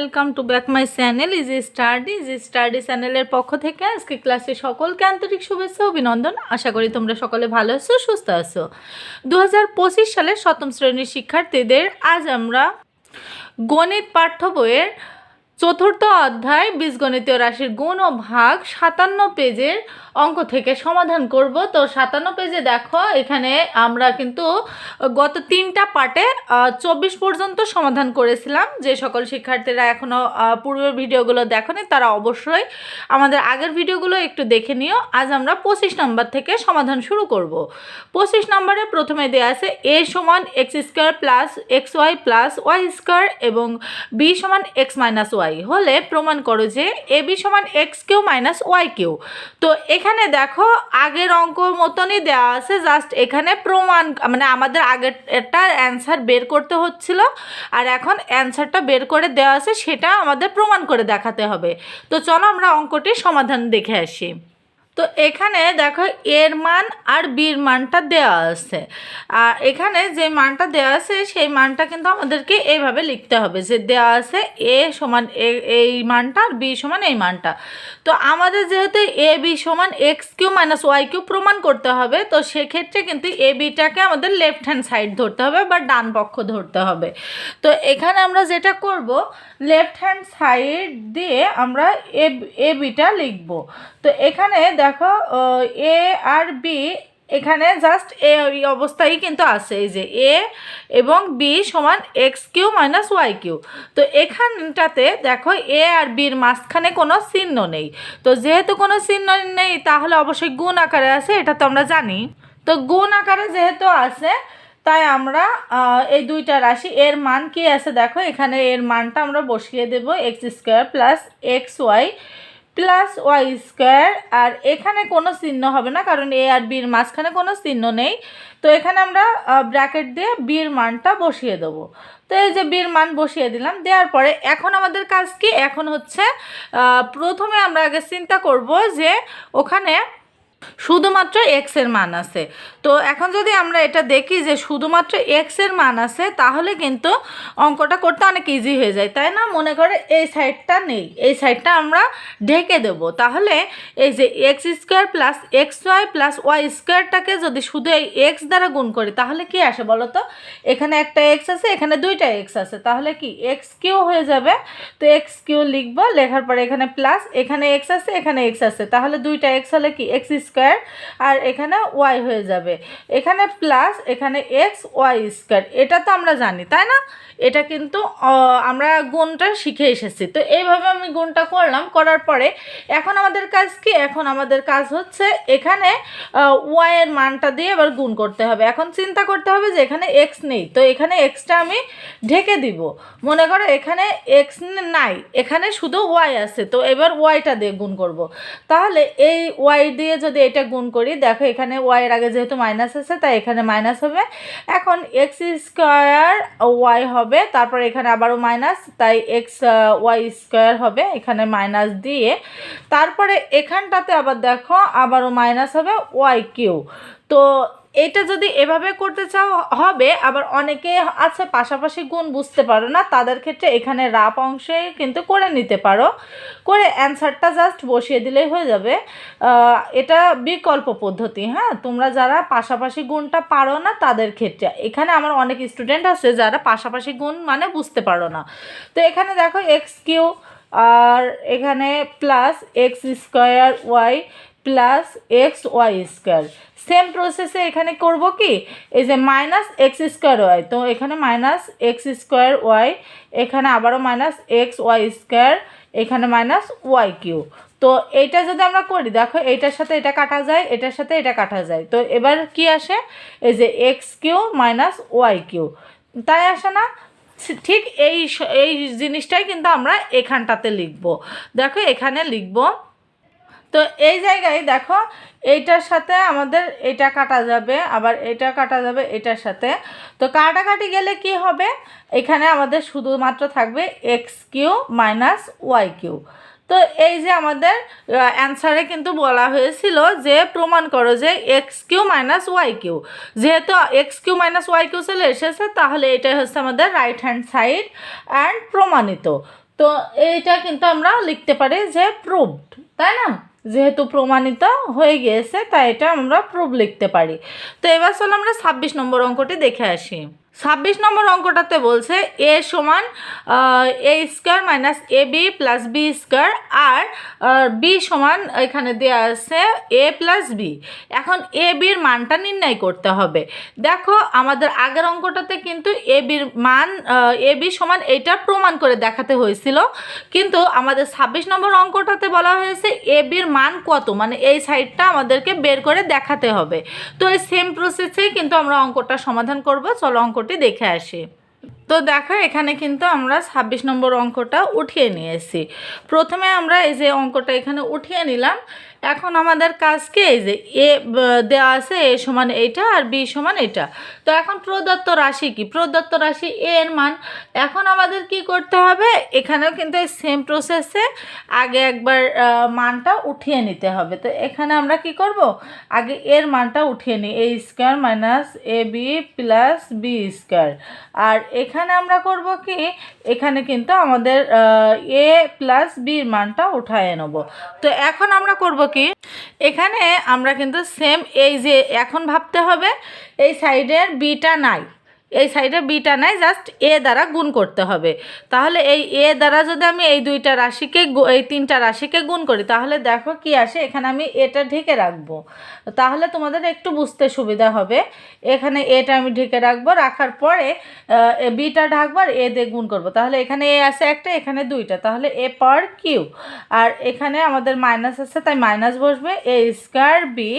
Welcome to back my channel easy study easy study চ্যানেলের পক্ষ থেকে আজকে ক্লাসে সকলকে আন্তরিক শুভেচ্ছা অভিনন্দন। আশা করি তোমরা সকলে ভালো আছো, সুস্থ আছো। দু হাজার পঁচিশ সালের সপ্তম শ্রেণির শিক্ষার্থীদের আজ আমরা গণিত পাঠ্য বইয়ের চতুর্থ অধ্যায় বীজগণিতীয় রাশির গুণ ও ভাগ সাতান্ন পেজের অঙ্ক থেকে সমাধান করব। তো সাতান্ন পেজে দেখো, এখানে আমরা কিন্তু গত তিনটা পার্টে চব্বিশ পর্যন্ত সমাধান করেছিলাম। যে সকল শিক্ষার্থীরা এখনও পূর্বের ভিডিওগুলো দেখনি, তারা অবশ্যই আমাদের আগের ভিডিওগুলো একটু দেখে নিও। আজ আমরা পঁচিশ নম্বর থেকে সমাধান শুরু করব। পঁচিশ নম্বরে প্রথমে দেওয়া আছে, এ সমান x square plus x y plus y square এবং বি সমান এক্স মাইনাস ওয়াই। হলে প্রমাণ করো যে এ বি সমান x cube minus y cube তো এখানে দেখো আগের অঙ্ক মতনই দেওয়া আছে, জাস্ট এখানে প্রমাণ মানে আমাদের আগের একটা অ্যান্সার বের করতে হচ্ছিল আর এখন অ্যান্সারটা বের করে দেওয়া আছে, সেটা আমাদের প্রমাণ করে দেখাতে হবে। তো চলো আমরা অঙ্কটির সমাধান দেখে আসি। তো এখানে দেখো এর মান আর বির মানটা দেওয়া আছে। আর এখানে যে মানটা দেওয়া আছে, সেই মানটা কিন্তু আমাদেরকে এইভাবে লিখতে হবে যে দেওয়া আছে এ সমান এই মানটা আর বি সমান এই মানটা। তো আমাদের যেহেতু এ বি সমান x cube minus y cube প্রমাণ করতে হবে, তো সেক্ষেত্রে কিন্তু এ বিটাকে আমাদের লেফট হ্যান্ড সাইড ধরতে হবে বা ডান পক্ষ ধরতে হবে। তো এখানে আমরা যেটা করব, লেফট হ্যান্ড সাইড দিয়ে আমরা এ বিটা লিখব। তো এখানে দেখো এ আর বি এখানে জাস্ট এ এই অবস্থায় কিন্তু আছে, এই যে এ এবং বি সমান x cube minus y cube তো এখানটাতে দেখো এ আর বির মাঝখানে কোনো চিহ্ন নেই। তো যেহেতু কোনো চিহ্ন নেই, তাহলে অবশ্যই গুণ আকারে আছে, এটা তো আমরা জানি। তো গুণ আকারে যেহেতু আছে, তাই আমরা এই দুইটা রাশি, এর মান কি আছে দেখো, এখানে এর মানটা আমরা বসিয়ে দেব x square plus x y plus y square, আর এখানে কোনো চিহ্ন হবে না, কারণ এ আর বির মাঝখানে কোনো চিহ্ন নেই। তো এখানে আমরা ব্র্যাকেট দিয়ে বির মানটা বসিয়ে দেব। তো এই যে বির মান বসিয়ে দিলাম, দেওয়ার পরে এখন আমাদের কাজ কি? এখন হচ্ছে প্রথমে আমরা আগে চিন্তা করব যে ওখানে শুধুমাত্র এক্সের মান আছে। তো এখন যদি আমরা এটা দেখি যে শুধুমাত্র এক্সের মান আছে, তাহলে কিন্তু অঙ্কটা করতে অনেক ইজি হয়ে যায়, তাই না? মনে করে এই সাইডটা নেই, এই সাইডটা আমরা ঢেকে দেবো। তাহলে এই যে x square plus x y plus y স্কোয়ারটাকে যদি শুধু এই এক্স দ্বারা গুণ করি, তাহলে কি আসে বলো তো? এখানে একটা এক্স আছে, এখানে দুইটা এক্স আছে, তাহলে কি এক্স কিউ হয়ে যাবে? তো এক্স কিউ লিখব, লেখার পরে এখানে প্লাস এখানে এক্স আছে, এখানে এক্স আছে, তাহলে দুইটা এক্স হলে কি? এক্স স্কোয়ার আর এখানে ওয়াই হয়ে যাবে। এখানে প্লাস এখানে এক্স ওয়াই স্কোয়ার। এটা তো আমরা জানি, তাই না? এটা কিন্তু আমরা গুণটা শিখে এসেছি। তো এইভাবে আমি গুণটা করলাম, করার পরে এখন আমাদের কাজ কি? এখন আমাদের কাজ হচ্ছে এখানে ওয়াই এর মানটা দিয়ে এবার গুণ করতে হবে। এখন চিন্তা করতে হবে যে এখানে এক্স নেই। তো এখানে এক্সটা আমি ঢেকে দিব। মনে করো এখানে এক্স নাই, এখানে শুধু ওয়াই আছে। তো এবার ওয়াইটা দিয়ে গুণ করব। তাহলে এই ওয়াই দিয়ে যদি এটা গুণ করি। দেখো এখানে ওয়াই এর আগে যেহেতু মাইনাস আছে, তাই এখানে মাইনাস হবে। এখন এক্স স্কোয়ার ওয়াই হবে, তারপর এখানে আবারও মাইনাস তাই এক্স ওয়াই স্কোয়ার হবে, এখানে মাইনাস দিয়ে। তারপরে এখানটাতে আবার দেখো, আবারও মাইনাস হবে ওয়াই কিউ তো এটা যদি এভাবে করতে চাও, হবে, আবার অনেকে আছে পাশাপাশি গুণ বুঝতে পারো না, তাদের ক্ষেত্রে এখানে রাপ অংশে কিন্তু করে নিতে পারো। করে অ্যান্সারটা জাস্ট বসিয়ে দিলেই হয়ে যাবে। এটা বিকল্প পদ্ধতি হ্যাঁ? তোমরা যারা পাশাপাশি গুণটা পারো না, তাদের ক্ষেত্রে। এখানে আমার অনেক স্টুডেন্ট আছে যারা পাশাপাশি গুণ মানে বুঝতে পারো না। তো এখানে দেখো এক্স কিউ আর এখানে plus x square y plus x y square same প্রসেসে এখানে করব কি? এই যে মাইনাস এক্স স্কোয়ার ওয়াই তো এখানে মাইনাস এক্স স্কোয়ার ওয়াই এখানে আবারও মাইনাস এক্স ওয়াই স্কোয়ার এখানে মাইনাস ওয়াই কিউ তো এইটা যদি আমরা করি, দেখো এইটার সাথে এটা কাটা যায়, এটার সাথে এটা কাটা যায়। তো এবার কি আসে? এই যে x cube minus y cube তাই আসে না? ঠিক এই এই জিনিসটাই কিন্তু আমরা এখানটাতে লিখব। দেখো এখানে লিখব। তো এই জায়গায় দেখো, এইটার সাথে আমাদের এটা কাটা যাবে, আবার এটা কাটা যাবে এটার সাথে। তো কাটাকাটি গেলে কি হবে? এখানে আমাদের শুধুমাত্র থাকবে x cube minus y cube তো এই যে আমাদের অ্যান্সারে কিন্তু বলা হয়েছিল যে প্রমাণ করো যে x cube minus y cube. যেহেতু x cube minus y cube চলে এসেছে, তাহলে এটাই হচ্ছে আমাদের রাইট হ্যান্ড সাইড অ্যান্ড প্রমাণিত। তো এইটা কিন্তু আমরা লিখতে পারি যে প্রুভড তাই না? যেহেতু প্রমাণিত হয়ে গিয়েছে, তাই এটা আমরা প্রুভ লিখতে পারি। তো এবার চলো আমরা ছাব্বিশ নম্বর অঙ্কটি দেখে আসি। ছাব্বিশ নম্বর অঙ্কটাতে বলছে এ সমান a square minus a b plus b square R b সমান এখানে দেওয়া আছে এ প্লাস বি। এখন এ বির মানটা নির্ণয় করতে হবে। দেখো আমাদের আগের অঙ্কটাতে কিন্তু এ বির মান এ বি সমান এইটা প্রমাণ করে দেখাতে হয়েছিল। কিন্তু আমাদের ছাব্বিশ নম্বর অঙ্কটাতে বলা হয়েছে এ বির মান কত? মানে এই সাইডটা আমাদেরকে বের করে দেখাতে হবে। তো এই সেম প্রসেসেই কিন্তু আমরা অঙ্কটা সমাধান করব। চলো অঙ্কটি দেখে আসি। তো দেখো, এখানে কিন্তু আমরা ছাব্বিশ নম্বর অঙ্কটা উঠিয়ে নিয়েছি। প্রথমে আমরা এই যে অঙ্কটা এখানে উঠিয়ে নিলাম এখন আমাদের কাজকে এই যে এ দেওয়া আছে এ সমান এইটা আর বি সমান এটা। তো এখন প্রদত্ত রাশি কি? প্রদত্ত রাশি এ এর মান। এখন আমাদের কি করতে হবে? এখানেও কিন্তু এই সেম প্রসেসে আগে একবার মানটা উঠিয়ে নিতে হবে। তো এখানে আমরা কি করব? আগে এর মানটা উঠিয়ে নিই। A square minus a b plus b square আর এখানে আমরা করব কি? এখানে কিন্তু আমাদের এ প্লাস বির মানটা উঠায় নেব। তো এখন আমরা করব কি? এখানে আমরা কিন্তু সেম এই যে এখন ভাবতে হবে এই সাইডের বিটা নাই। এই সাইডে বিটা নাই জাস্ট এ দ্বারা গুণ করতে হবে। তাহলে এই এ দ্বারা যদি আমি এই দুইটা রাশিকে এই তিনটা রাশিকে গুণ করি, তাহলে দেখো কি আসে, এখানে আমি এটা ঢেকে রাখব। তাহলে তোমাদের একটু বুঝতে সুবিধা হবে, এখানে এটা আমি ঢেকে রাখব, রাখার পরে বিটা ঢাকবো আর এ দিয়ে গুণ করব। তাহলে এখানে এ আছে একটা, এখানে দুইটা, তাহলে এ পার কিউ আর এখানে আমাদের মাইনাস আছে, তাই মাইনাস বসবে a square b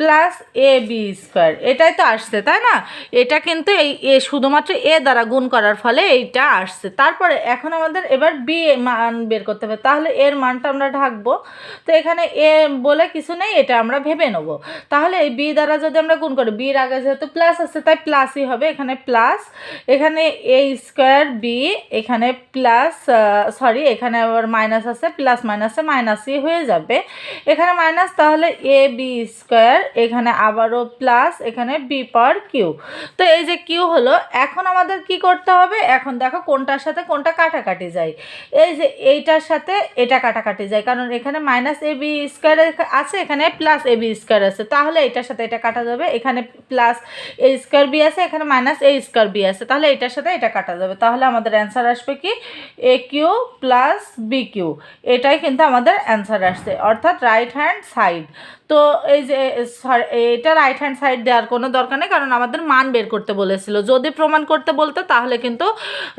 plus a b square এটাই তো আসছে, তাই না? এটা কিন্তু এই এ শুধুমাত্র এ দ্বারা গুণ করার ফলে এইটা আসছে। তারপরে এখন আমাদের এবার বি মান বের করতে হবে। তাহলে এর মানটা আমরা ঢাকবো। তো এখানে এ বলে কিছু নেই, এটা আমরা ভেবে নেব। তাহলে এই বি দ্বারা যদি আমরা গুণ করি বির আগে যেহেতু প্লাস আছে, তাই প্লাসই হবে। এখানে প্লাস এখানে এ স্কোয়ার বি এখানে প্লাস সরি এখানে আবার মাইনাস আছে প্লাস মাইনাসে মাইনাসই হয়ে যাবে। এখানে মাইনাস তাহলে এ বি স্কোয়ার এখানে আবারও প্লাস এখানে বি পাওয়ার কিউ তো এই যে কিউ হলো, এখন আমাদের কি করতে হবে? এখন দেখো কোনটার সাথে কোনটা কাটাকাটি যায়। এই যে এইটার সাথে এটা কাটাকাটি যায়, কারণ এখানে মাইনাস এ বি স্কোয়ার আছে, এখানে প্লাস এ বি স্কোয়ার আছে। তাহলে এটার সাথে এটা কাটা যাবে, এখানে প্লাস এ স্কোয়ার বি আছে, এখানে মাইনাস এ স্কোয়ার বি আছে। তাহলে এটার সাথে এটা কাটা যাবে। তাহলে আমাদের অ্যান্সার আসবে কি? A cube plus b cube এটাই কিন্তু আমাদের অ্যান্সার আসছে। অর্থাৎ রাইট হ্যান্ড সাইড তো এই যে এটা রাইট হ্যান্ড সাইড দেওয়ার কোনো দরকার নেই, কারণ আমাদের মান বের করতে বলেছিল। যদি প্রমাণ করতে বলতো, তাহলে কিন্তু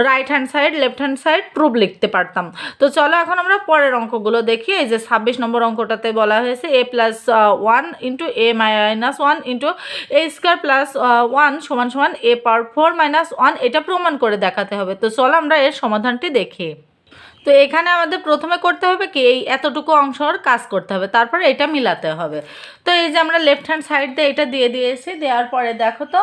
right hand side left hand side proof লিখতে পারতাম। তো চলো এখন আমরা পরের অঙ্কগুলো দেখি। এই যে ছাব্বিশ নম্বর অঙ্কটাতে বলা হয়েছে a plus one into a minus one into a square plus one সমান সমান a power four minus one এটা প্রমাণ করে দেখাতে হবে। তো চলো আমরা এর সমাধানটি দেখি। তো এখানে আমাদের প্রথমে করতে হবে কি? এই এতটুকু অংশর কাজ করতে হবে। তারপরে এটা মিলাতে হবে। তো এই যে আমরা লেফট হ্যান্ড সাইড দিয়ে এটা দিয়ে দিয়েছি, দেওয়ার পরে দেখো তো,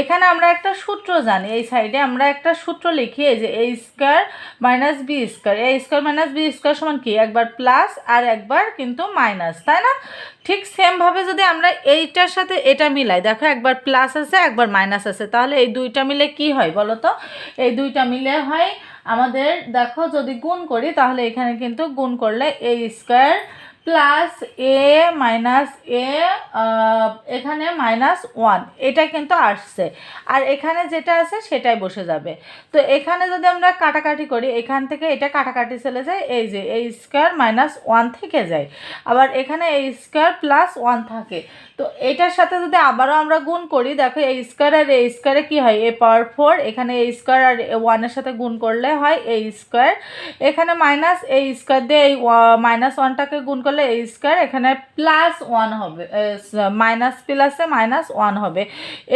এখানে আমরা একটা সূত্র জানি। এই সাইডে আমরা একটা সূত্র লিখি, এই যে a square minus b square a square minus b square সমান কি? একবার প্লাস আর একবার কিন্তু মাইনাস তাই না? ঠিক সেমভাবে যদি আমরা এইটার সাথে এটা মিলাই, দেখো একবার প্লাস আছে, একবার মাইনাস আছে, তাহলে এই দুইটা মিলে কি হয় বলো তো? এই দুইটা মিলে হয় আমাদের দেখো যদি গুণ করি তাহলে এখানে কিন্তু গুণ করলে a square plus a minus a এখানে মাইনাস ওয়ান এটা কিন্তু আসছে। আর এখানে যেটা আছে সেটাই বসে যাবে। তো এখানে যদি আমরা কাটাকাটি করি, এখান থেকে এটা কাটাকাটি চলে যায়, এই যে এই স্কোয়ার মাইনাস ওয়ান থেকে যায়। আবার এখানে এই স্কোয়ার প্লাস ওয়ান থাকে। তো এটার সাথে যদি আবারও আমরা গুণ করি, দেখো এই স্কোয়ার আর এই স্কোয়ারে কী হয়? এ পাওয়ার ফোর এখানে এই স্কোয়ার আর ওয়ানের সাথে গুণ করলে হয় এই স্কোয়ার এখানে মাইনাস এই স্কোয়ার দিয়ে এই মাইনাস ওয়ানটাকে গুণ করলে এই স্কোয়ার এখানে প্লাস ওয়ান হবে মাইনাস প্লাসে মাইনাস ওয়ান হবে।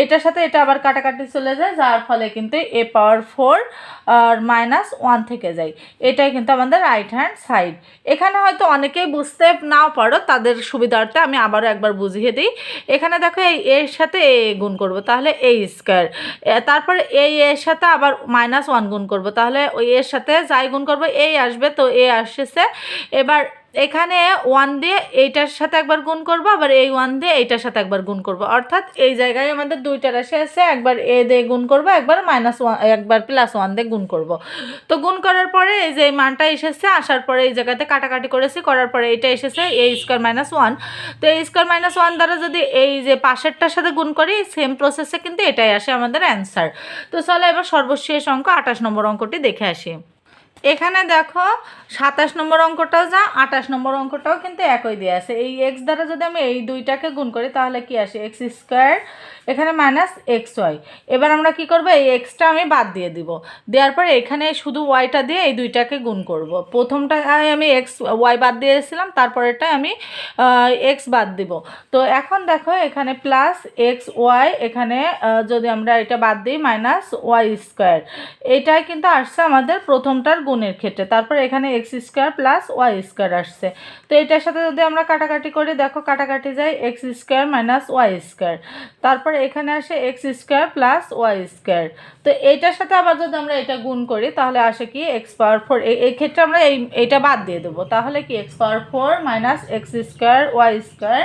এটার সাথে এটা আবার কাটাকাটি চলে যায়, যার ফলে কিন্তু এ পাওয়ার ফোর আর মাইনাস ওয়ান থেকে যায়। এটাই কিন্তু আমাদের রাইট হ্যান্ড সাইড এখানে হয়তো অনেকেই বুঝতে নাও পারো, তাদের সুবিধার্থে আমি আবারও একবার বুঝিয়ে দিই। এখানে দেখো এই এর সাথে এ গুণ করব, তাহলে এই স্কোয়ার তারপরে এই এর সাথে আবার মাইনাস ওয়ান গুণ করব, তাহলে ওই এর সাথে যাই গুণ করব এই আসবে তো এ আসছে। এবার এখানে ওয়ান দিয়ে এইটার সাথে একবার গুণ করব, আবার এই ওয়ান দিয়ে এইটার সাথে একবার গুণ করব। অর্থাৎ এই জায়গায় আমাদের দুইটা রাশি আছে, একবার এ দিয়ে গুণ করব, একবার মাইনাস ওয়ান একবার প্লাস ওয়ান দিয়ে গুণ করব। তো গুণ করার পরে এই যে এই মানটা এসেছে, আসার পরে এই জায়গাতে কাটাকাটি করেছি, করার পরে এটা এসেছে এ স্কোয়ার মাইনাস ওয়ান তো এই স্কোয়ার মাইনাস ওয়ান দ্বারা যদি এই যে পাশেরটার সাথে গুণ করি সেম প্রসেসে কিন্তু এটাই আসে আমাদের অ্যান্সার তো চলো এবার সর্বশেষ অঙ্ক, আঠাশ নম্বর অঙ্কটি দেখে আসি। এখানে দেখো সাতাশ নম্বর অঙ্কটাও যা, আঠাশ নম্বর অঙ্কটাও কিন্তু একই দিয়ে আছে। এই এক্স দ্বারা যদি আমি এই দুইটাকে গুণ করি, তাহলে কি আসে? এক্স স্কোয়ার এখানে মাইনাস এক্স ওয়াই এবার আমরা কি করব? এই এক্সটা আমি বাদ দিয়ে দিব। দেওয়ার পরে এখানে শুধু ওয়াইটা দিয়ে এই দুইটাকে গুণ করব। প্রথমটা আমি এক্স ওয়াই বাদ দিয়েছিলাম, তারপরেরটায় আমি এক্স বাদ দিব। তো এখন দেখো এখানে প্লাস এক্স ওয়াই এখানে যদি আমরা এটা বাদ দিই মাইনাস ওয়াই স্কোয়ার এটাই কিন্তু আসছে আমাদের প্রথমটার গুণের ক্ষেত্রে। তারপর এখানে x square plus y square আসছে। তো এটার সাথে যদি আমরা কাটাকাটি করি, দেখো কাটাকাটি যায় x square minus y square তারপর এখানে আসে x square plus y square তো এইটার সাথে আবার যদি আমরা এটা গুণ করি, তাহলে আসে কি এক্স পাওয়ার ফোর এই ক্ষেত্রে আমরা এই এইটা বাদ দিয়ে দেবো। তাহলে কি x power four minus x square y square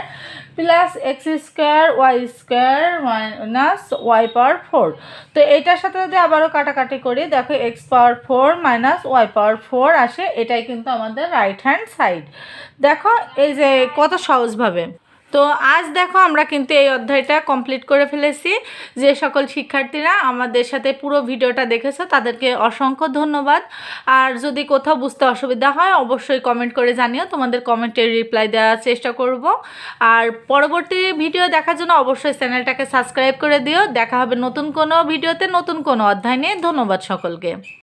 plus x square, y square minus y power four. তো এটার সাথে যদি আবারও কাটাকাটি করি, দেখো x power four minus y power four আসে, এটাই কিন্তু আমাদের রাইট হ্যান্ড সাইড দেখো এই যে কত সহজভাবে। তো আজ দেখো আমরা কিন্তু এই অধ্যায়টা কমপ্লিট করে ফেলেছি। যে সকল শিক্ষার্থীরা আমাদের সাথে পুরো ভিডিওটা দেখেছ, তাদেরকে অসংখ্য ধন্যবাদ। আর যদি কোথাও বুঝতে অসুবিধা হয়, অবশ্যই কমেন্ট করে জানিও, তোমাদের কমেন্টের রিপ্লাই দেওয়ার চেষ্টা করব। আর পরবর্তী ভিডিও দেখার জন্য অবশ্যই চ্যানেলটাকে সাবস্ক্রাইব করে দিও। দেখা হবে নতুন কোনো ভিডিওতে নতুন কোনো অধ্যায় নিয়ে। ধন্যবাদ সকলকে।